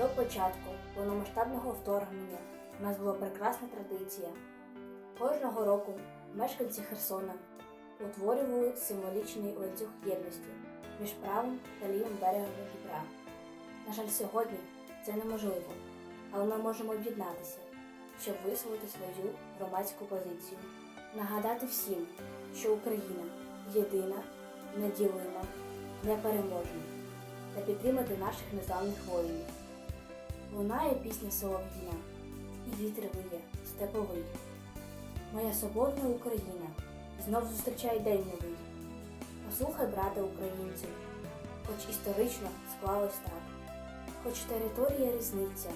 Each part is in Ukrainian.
До початку повномасштабного вторгнення у нас була прекрасна традиція. Кожного року мешканці Херсона утворювали символічний ланцюг єдності між правим та лівим берегом Дніпра. На жаль, сьогодні це неможливо, але ми можемо об'єднатися, щоб висловити свою громадську позицію, нагадати всім, що Україна єдина, неділима, непереможна, та підтримати наших незламних воїнів. Лунає пісня Солов'їна, і вітер виє степовий. Моя соборна Україна знов зустрічає день новий. Послухай, брате українців, хоч історично склалось так, хоч територія різниця,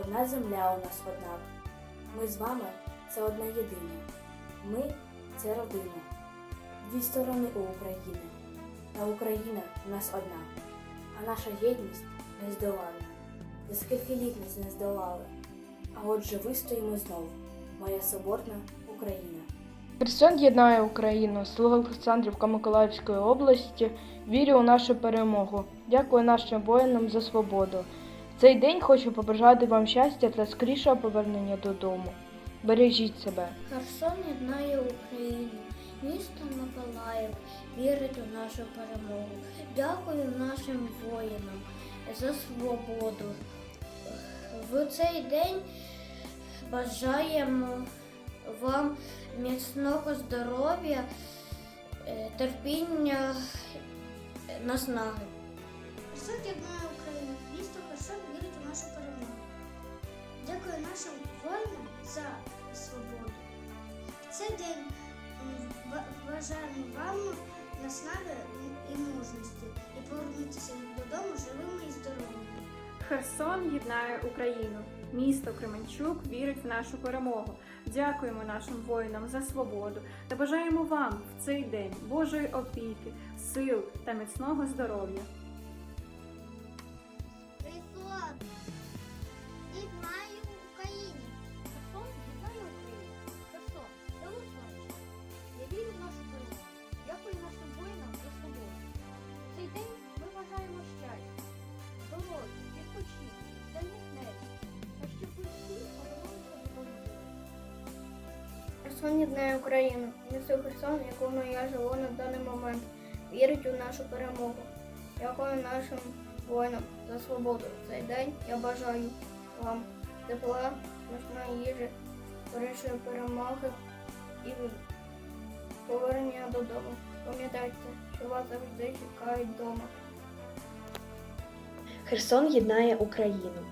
одна земля у нас однак. Ми з вами це одна єдина. Ми це родина. Дві сторони у України. Та Україна в нас одна, а наша єдність нездоланна. За скільки літ нас не здолали. А отже вистоїмо знов, моя соборна Україна. Херсон єднає Україну, село Олександрівка Миколаївської області. Вірю у нашу перемогу. Дякую нашим воїнам за свободу. В цей день хочу побажати вам щастя та скорішого повернення додому. Бережіть себе. Херсон єднає Україну, місто Миколаїв вірить у нашу перемогу. Дякую нашим воїнам за свободу. В цей день бажаємо вам міцного здоров'я, е, терпіння, е, наснаги. Херсон єднає Україну. Місто Херсон вірить у нашу перемогу. Дякую нашим воїнам за свободу. В цей день бажаємо вам наснаги і мужності і повернутися додому живими і здоровими. Херсон єднає Україну. Місто Кременчук вірить в нашу перемогу. Дякуємо нашим воїнам за свободу та бажаємо вам в цей день Божої опіки, сил та міцного здоров'я. Херсон єднає Україну. Місто Херсон, в якому я живу на даний момент, вірить у нашу перемогу. Дякую нашим воїнам за свободу. Цей день я бажаю вам тепла, смачної їжі, скорішої перемоги і повернення додому. Пам'ятайте, що вас завжди чекають вдома. Херсон єднає Україну.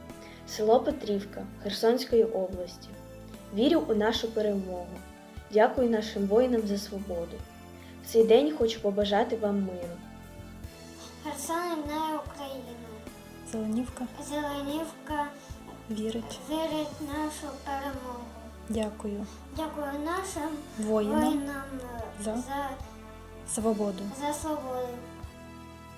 Село Петрівка Херсонської області. Вірю у нашу перемогу. Дякую нашим воїнам за свободу. В цей день хочу побажати вам миру. Херсон єднає Україну. Зеленівка Зеленівка вірить. вірить нашу перемогу. Дякую Дякую нашим воїнам воїнам за за, свободу. за свободу.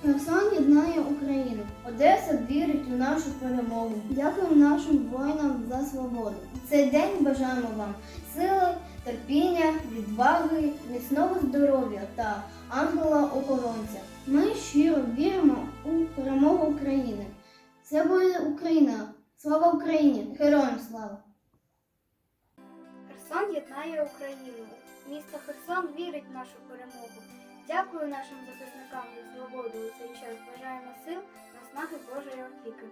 Херсон єднає Україну. Одеса вірить у нашу перемогу. Дякуємо нашим воїнам за свободу. Цей день бажаємо вам сили, терпіння, відваги, міцного здоров'я та ангела-охоронця. Ми щиро віримо у перемогу України. Це буде Україна. Слава Україні! Героям слава! Херсон єднає Україну. Місто Херсон вірить в нашу перемогу. Дякую нашим захисникам за свободу у цей час. Бажаємо сил, наснаги Божої опіки.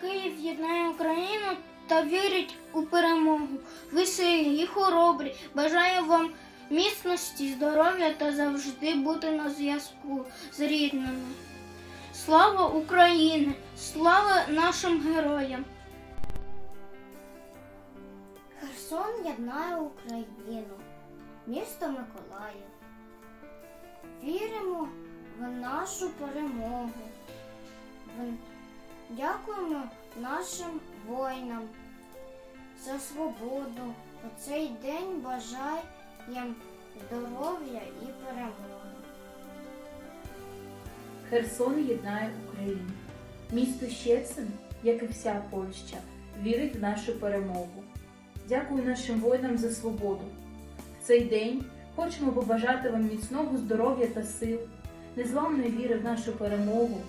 Київ єднає Україну та вірить у перемогу. Ви сильні і хоробрі. Бажаю вам міцності, здоров'я та завжди бути на зв'язку з рідними. Слава Україні! Слава нашим героям! Херсон єднає Україну. Місто Миколаїв. Віримо в нашу перемогу. Дякуємо нашим воїнам за свободу. У цей день бажаємо здоров'я і перемоги. Херсон єднає Україну. Місто Щецин, як і вся Польща, вірить в нашу перемогу. Дякую нашим воїнам за свободу. В цей день хочемо побажати вам міцного здоров'я та сил, незламної віри в нашу перемогу,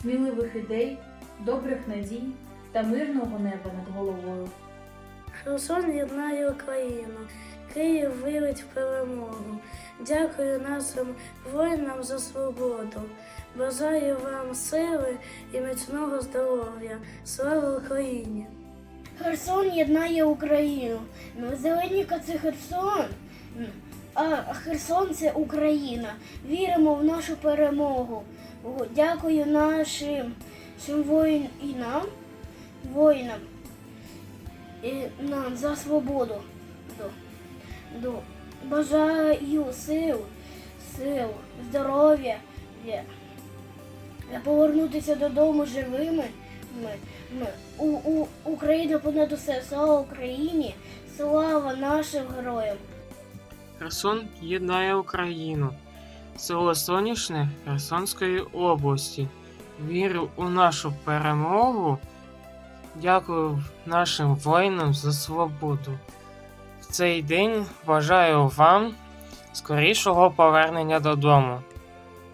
сміливих ідей, добрих надій та мирного неба над головою. Херсон єднає Україну, Київ вірить в перемогу. Дякую нашим воїнам за свободу. Бажаю вам сили і міцного здоров'я. Слава Україні! Херсон єднає Україну. Зеленіка це Херсон, Херсон це Україна. Віримо в нашу перемогу. Дякую нашим, воїнам, воїнам і нам за свободу. Бажаю сил, сил, здоров'я, повернутися додому живими. Ми, ми, у, у, Україна понад усе, слава Україні, слава нашим героям. Херсон єднає Україну. Село Соняшне Херсонської області. Вірю у нашу перемогу. Дякую нашим воїнам за свободу. В цей день бажаю вам скорішого повернення додому.